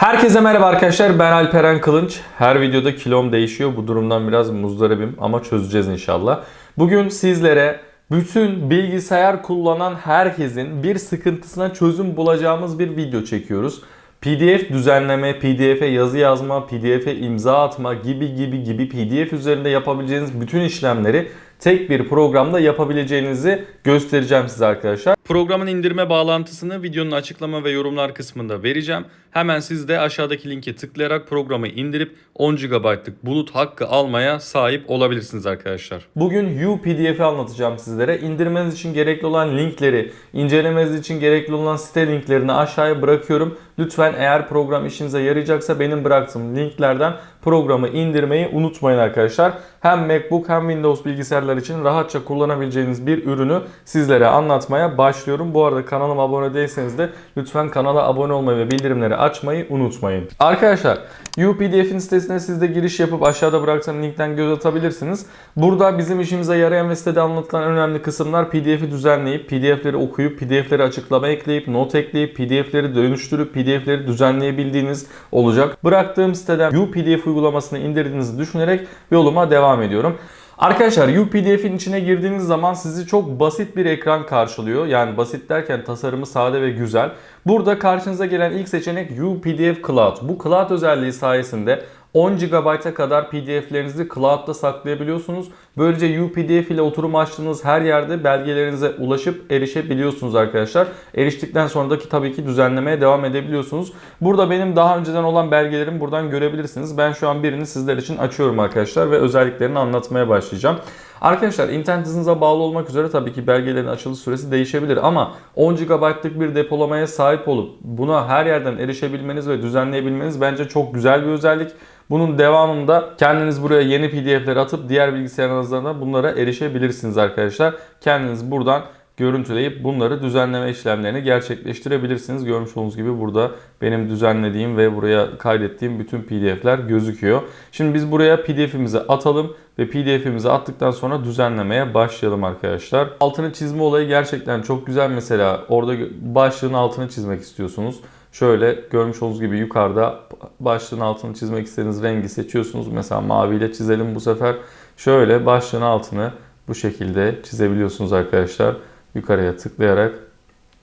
Herkese merhaba arkadaşlar ben Alperen Kılınç. Her videoda kilom değişiyor. Bu durumdan biraz muzdaribim ama çözeceğiz inşallah. Bugün sizlere bütün bilgisayar kullanan herkesin bir sıkıntısına çözüm bulacağımız bir video çekiyoruz. PDF düzenleme, PDF'e yazı yazma, PDF'e imza atma gibi gibi gibi PDF üzerinde yapabileceğiniz bütün işlemleri tek bir programda yapabileceğinizi göstereceğim size arkadaşlar. Programın indirme bağlantısını videonun açıklama ve yorumlar kısmında vereceğim. Hemen siz de aşağıdaki linke tıklayarak programı indirip 10 GB'lık bulut hakkı almaya sahip olabilirsiniz arkadaşlar. Bugün UPDF'i anlatacağım sizlere. İndirmeniz için gerekli olan linkleri, incelemeniz için gerekli olan site linklerini aşağıya bırakıyorum. Lütfen eğer program işinize yarayacaksa benim bıraktığım linklerden programı indirmeyi unutmayın arkadaşlar. Hem MacBook hem Windows bilgisayarlar için rahatça kullanabileceğiniz bir ürünü sizlere anlatmaya başlıyorum. Bu arada kanalıma abone değilseniz de lütfen kanala abone olmayı ve bildirimleri açmayı unutmayın. Arkadaşlar UPDF'in sitesine siz de giriş yapıp aşağıda bıraktığım linkten göz atabilirsiniz. Burada bizim işimize yarayan ve sitede anlatılan önemli kısımlar PDF'i düzenleyip, PDF'leri okuyup, PDF'leri açıklama ekleyip, not ekleyip, PDF'leri dönüştürüp, PDF'leri düzenleyebildiğiniz olacak. Bıraktığım siteden UPDF uygulamasını indirdiğinizi düşünerek yoluma devam ediyorum. Arkadaşlar UPDF'in içine girdiğiniz zaman sizi çok basit bir ekran karşılıyor. Yani basit derken tasarımı sade ve güzel. Burada karşınıza gelen ilk seçenek UPDF Cloud. Bu Cloud özelliği sayesinde 10 GB'a kadar PDF'lerinizi cloud'da saklayabiliyorsunuz. Böylece UPDF ile oturum açtığınız her yerde belgelerinize ulaşıp erişebiliyorsunuz arkadaşlar. Eriştikten sonraki tabii ki düzenlemeye devam edebiliyorsunuz. Burada benim daha önceden olan belgelerimi buradan görebilirsiniz. Ben şu an birini sizler için açıyorum arkadaşlar ve özelliklerini anlatmaya başlayacağım. Arkadaşlar internet hızınıza bağlı olmak üzere tabii ki belgelerin açılış süresi değişebilir ama 10 GB'lık bir depolamaya sahip olup buna her yerden erişebilmeniz ve düzenleyebilmeniz bence çok güzel bir özellik. Bunun devamında kendiniz buraya yeni PDF'ler atıp diğer da bunlara erişebilirsiniz arkadaşlar. Kendiniz buradan görüntüleyip bunları düzenleme işlemlerini gerçekleştirebilirsiniz. Görmüş olduğunuz gibi burada benim düzenlediğim ve buraya kaydettiğim bütün PDF'ler gözüküyor. Şimdi biz buraya PDF'imizi atalım ve PDF'imizi attıktan sonra düzenlemeye başlayalım arkadaşlar. Altını çizme olayı gerçekten çok güzel. Mesela orada başlığın altını çizmek istiyorsunuz. Şöyle görmüş olduğunuz gibi yukarıda başlığın altını çizmek istediğiniz rengi seçiyorsunuz. Mesela maviyle çizelim bu sefer. Şöyle başlığın altını bu şekilde çizebiliyorsunuz arkadaşlar. Yukarıya tıklayarak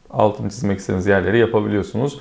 altını çizmek istediğiniz yerleri yapabiliyorsunuz.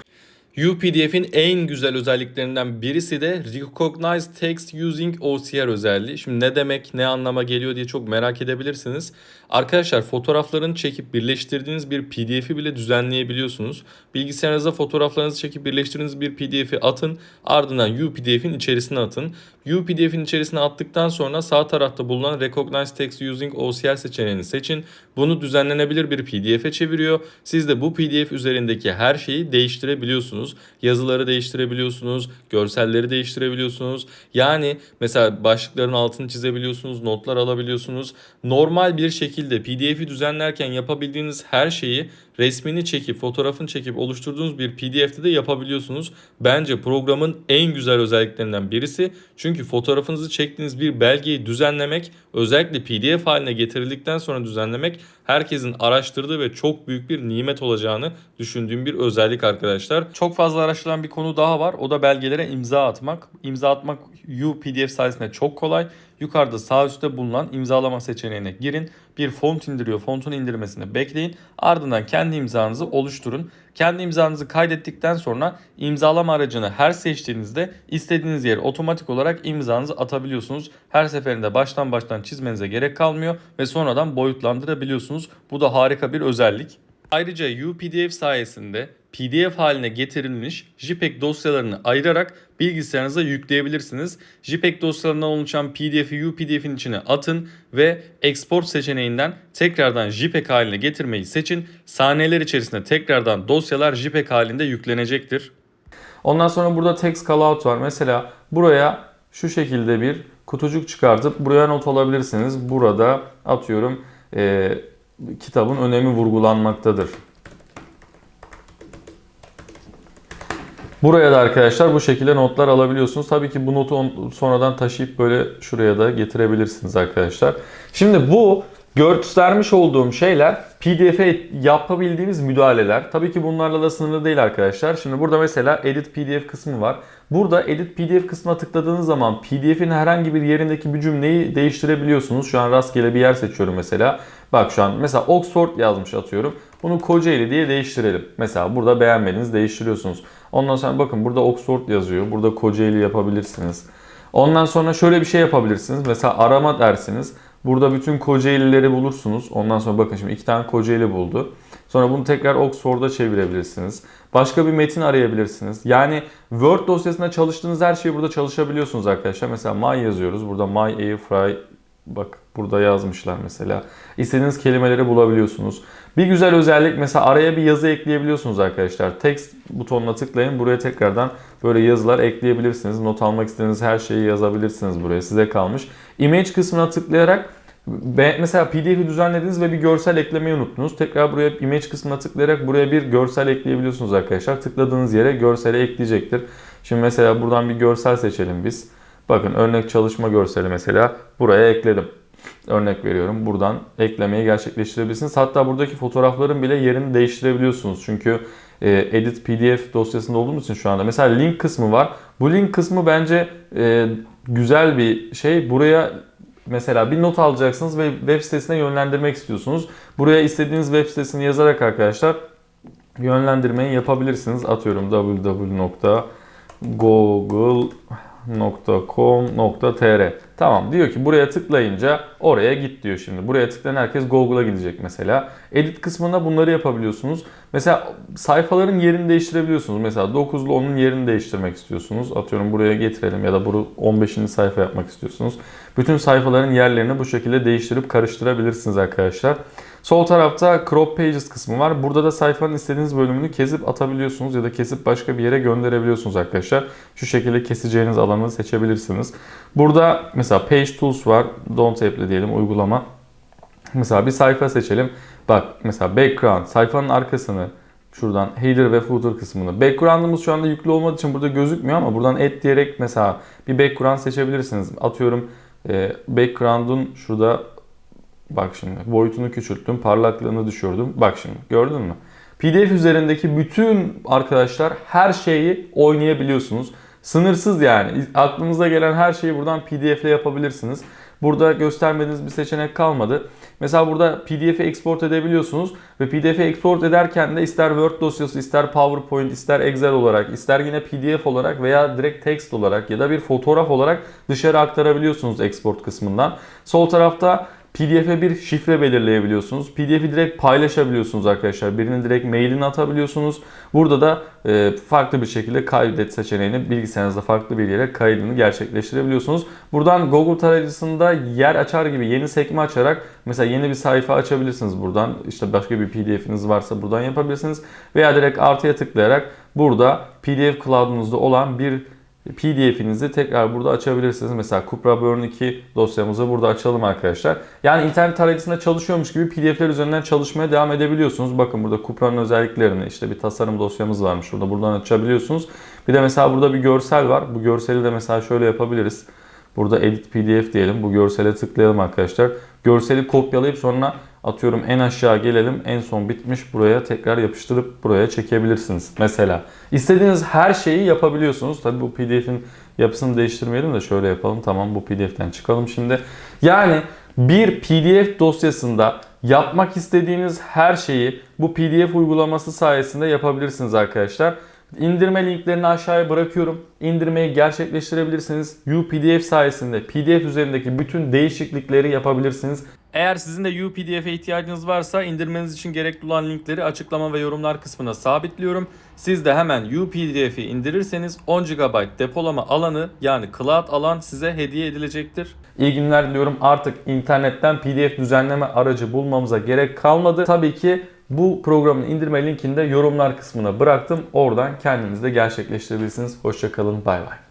UPDF'in en güzel özelliklerinden birisi de Recognize Text Using OCR özelliği. Şimdi ne demek, ne anlama geliyor diye çok merak edebilirsiniz. Arkadaşlar fotoğraflarını çekip birleştirdiğiniz bir PDF'i bile düzenleyebiliyorsunuz. Bilgisayarınıza fotoğraflarınızı çekip birleştirdiğiniz bir PDF'i atın. Ardından UPDF'in içerisine atın. UPDF'in içerisine attıktan sonra sağ tarafta bulunan Recognize Text Using OCR seçeneğini seçin. Bunu düzenlenebilir bir PDF'e çeviriyor. Siz de bu PDF üzerindeki her şeyi değiştirebiliyorsunuz. Yazıları değiştirebiliyorsunuz, görselleri değiştirebiliyorsunuz. Yani mesela başlıkların altını çizebiliyorsunuz, notlar alabiliyorsunuz. Normal bir şekilde PDF'i düzenlerken yapabildiğiniz her şeyi resmini çekip, fotoğrafını çekip oluşturduğunuz bir PDF'de de yapabiliyorsunuz. Bence programın en güzel özelliklerinden birisi. Çünkü fotoğrafınızı çektiğiniz bir belgeyi düzenlemek, özellikle PDF haline getirildikten sonra düzenlemek herkesin araştırdığı ve çok büyük bir nimet olacağını düşündüğüm bir özellik arkadaşlar. Çok fazla araştırılan bir konu daha var. O da belgelere imza atmak. İmza atmak UPDF sayesinde çok kolay. Yukarıda sağ üstte bulunan imzalama seçeneğine girin. Bir font indiriyor. Fontun indirmesini bekleyin. Ardından kendi imzanızı oluşturun. Kendi imzanızı kaydettikten sonra imzalama aracını her seçtiğinizde istediğiniz yere otomatik olarak imzanızı atabiliyorsunuz. Her seferinde baştan baştan çizmenize gerek kalmıyor ve sonradan boyutlandırabiliyorsunuz. Bu da harika bir özellik. Ayrıca UPDF sayesinde PDF haline getirilmiş JPEG dosyalarını ayırarak bilgisayarınıza yükleyebilirsiniz. JPEG dosyalarından oluşan PDF'i UPDF'in içine atın ve export seçeneğinden tekrardan JPEG haline getirmeyi seçin. Saniyeler içerisinde tekrardan dosyalar JPEG halinde yüklenecektir. Ondan sonra burada text callout var. Mesela buraya şu şekilde bir kutucuk çıkartıp buraya not alabilirsiniz. Burada atıyorum e, kitabın önemi vurgulanmaktadır. Buraya da arkadaşlar bu şekilde notlar alabiliyorsunuz. Tabii ki bu notu sonradan taşıyıp böyle şuraya da getirebilirsiniz arkadaşlar. Şimdi bu göstermiş olduğum şeyler PDF'e yapabildiğiniz müdahaleler. Tabii ki bunlarla da sınırlı değil arkadaşlar. Şimdi burada mesela Edit PDF kısmı var. Burada Edit PDF kısmına tıkladığınız zaman PDF'in herhangi bir yerindeki bir cümleyi değiştirebiliyorsunuz. Şu an rastgele bir yer seçiyorum mesela. Bak şu an mesela Oxford yazmış atıyorum. Bunu Kocaeli diye değiştirelim. Mesela burada beğenmediniz değiştiriyorsunuz. Ondan sonra bakın burada Oxford yazıyor. Burada Kocaeli yapabilirsiniz. Ondan sonra şöyle bir şey yapabilirsiniz. Mesela arama dersiniz. Burada bütün Kocaeli'leri bulursunuz. Ondan sonra bakın şimdi iki tane Kocaeli buldu. Sonra bunu tekrar Oxford'a çevirebilirsiniz. Başka bir metin arayabilirsiniz. Yani Word dosyasında çalıştığınız her şeyi burada çalışabiliyorsunuz arkadaşlar. Mesela my yazıyoruz. Burada my airfry bak burada yazmışlar mesela. İstediğiniz kelimeleri bulabiliyorsunuz. Bir güzel özellik mesela araya bir yazı ekleyebiliyorsunuz arkadaşlar. Text butonuna tıklayın. Buraya tekrardan böyle yazılar ekleyebilirsiniz. Not almak istediğiniz her şeyi yazabilirsiniz buraya. Size kalmış. Image kısmına tıklayarak mesela PDF'i düzenlediniz ve bir görsel eklemeyi unuttunuz. Tekrar buraya image kısmına tıklayarak buraya bir görsel ekleyebiliyorsunuz arkadaşlar. Tıkladığınız yere görseli ekleyecektir. Şimdi mesela buradan bir görsel seçelim biz. Bakın örnek çalışma görseli mesela buraya ekledim. Örnek veriyorum. Buradan eklemeyi gerçekleştirebilirsiniz. Hatta buradaki fotoğrafların bile yerini değiştirebiliyorsunuz. Çünkü e, edit pdf dosyasında olduğumuz için şu anda. Mesela link kısmı var. Bu link kısmı bence e, güzel bir şey. Buraya mesela bir not alacaksınız ve web sitesine yönlendirmek istiyorsunuz. Buraya istediğiniz web sitesini yazarak arkadaşlar yönlendirmeyi yapabilirsiniz. Atıyorum www.google.com.tr Tamam diyor ki buraya tıklayınca oraya git diyor şimdi. Buraya tıklayan herkes Google'a gidecek mesela. Edit kısmında bunları yapabiliyorsunuz. Mesela sayfaların yerini değiştirebiliyorsunuz. Mesela 9 ile 10'un yerini değiştirmek istiyorsunuz. Atıyorum buraya getirelim ya da bunu 15. sayfa yapmak istiyorsunuz. Bütün sayfaların yerlerini bu şekilde değiştirip karıştırabilirsiniz arkadaşlar. Sol tarafta Crop Pages kısmı var. Burada da sayfanın istediğiniz bölümünü kesip atabiliyorsunuz ya da kesip başka bir yere gönderebiliyorsunuz arkadaşlar. Şu şekilde keseceğiniz alanı seçebilirsiniz. Burada mesela Page Tools var. Don't apply diyelim uygulama. Mesela bir sayfa seçelim. Bak mesela background sayfanın arkasını şuradan header ve footer kısmını. Background'ımız şu anda yüklü olmadığı için burada gözükmüyor ama buradan add diyerek mesela bir background seçebilirsiniz. Atıyorum e, background'un şurada bak şimdi boyutunu küçülttüm, parlaklığını düşürdüm. Bak şimdi gördün mü? PDF üzerindeki bütün arkadaşlar her şeyi oynayabiliyorsunuz. Sınırsız yani. Aklınıza gelen her şeyi buradan PDF ile yapabilirsiniz. Burada göstermediğiniz bir seçenek kalmadı. Mesela burada PDF'i export edebiliyorsunuz ve PDF'i export ederken de ister Word dosyası, ister PowerPoint, ister Excel olarak, ister yine PDF olarak veya direkt text olarak ya da bir fotoğraf olarak dışarı aktarabiliyorsunuz export kısmından. Sol tarafta PDF'e bir şifre belirleyebiliyorsunuz. PDF'i direkt paylaşabiliyorsunuz arkadaşlar. Birinin direkt mailini atabiliyorsunuz. Burada da e, farklı bir şekilde kaydet seçeneğini bilgisayarınızda farklı bir yere kaydını gerçekleştirebiliyorsunuz. Buradan Google tarayıcısında yer açar gibi yeni sekme açarak mesela yeni bir sayfa açabilirsiniz buradan. İşte başka bir PDF'iniz varsa buradan yapabilirsiniz. Veya direkt artıya tıklayarak burada PDF Cloud'unuzda olan bir PDF'inizi tekrar burada açabilirsiniz. Mesela Cupra Burn 2 dosyamızı burada açalım arkadaşlar. Yani internet tarayıcısında çalışıyormuş gibi PDF'ler üzerinden çalışmaya devam edebiliyorsunuz. Bakın burada Cupra'nın özelliklerini işte bir tasarım dosyamız varmış. Burada buradan açabiliyorsunuz. Bir de mesela burada bir görsel var. Bu görseli de mesela şöyle yapabiliriz. Burada edit pdf diyelim. Bu görsele tıklayalım arkadaşlar. Görseli kopyalayıp sonra atıyorum en aşağı gelelim. En son bitmiş buraya tekrar yapıştırıp buraya çekebilirsiniz. Mesela istediğiniz her şeyi yapabiliyorsunuz. Tabi bu pdf'in yapısını değiştirmeyelim de şöyle yapalım. Tamam bu pdf'ten çıkalım şimdi. Yani bir pdf dosyasında yapmak istediğiniz her şeyi bu pdf uygulaması sayesinde yapabilirsiniz arkadaşlar. İndirme linklerini aşağıya bırakıyorum. İndirmeyi gerçekleştirebilirsiniz. UPDF sayesinde PDF üzerindeki bütün değişiklikleri yapabilirsiniz. Eğer sizin de UPDF'e ihtiyacınız varsa indirmeniz için gerekli olan linkleri açıklama ve yorumlar kısmına sabitliyorum. Siz de hemen UPDF'i indirirseniz 10 GB depolama alanı yani cloud alan size hediye edilecektir. İyi günler diliyorum. Artık internetten PDF düzenleme aracı bulmamıza gerek kalmadı. Tabii ki bu programın indirme linkini de yorumlar kısmına bıraktım. Oradan kendiniz de gerçekleştirebilirsiniz. Hoşçakalın. Bay bay.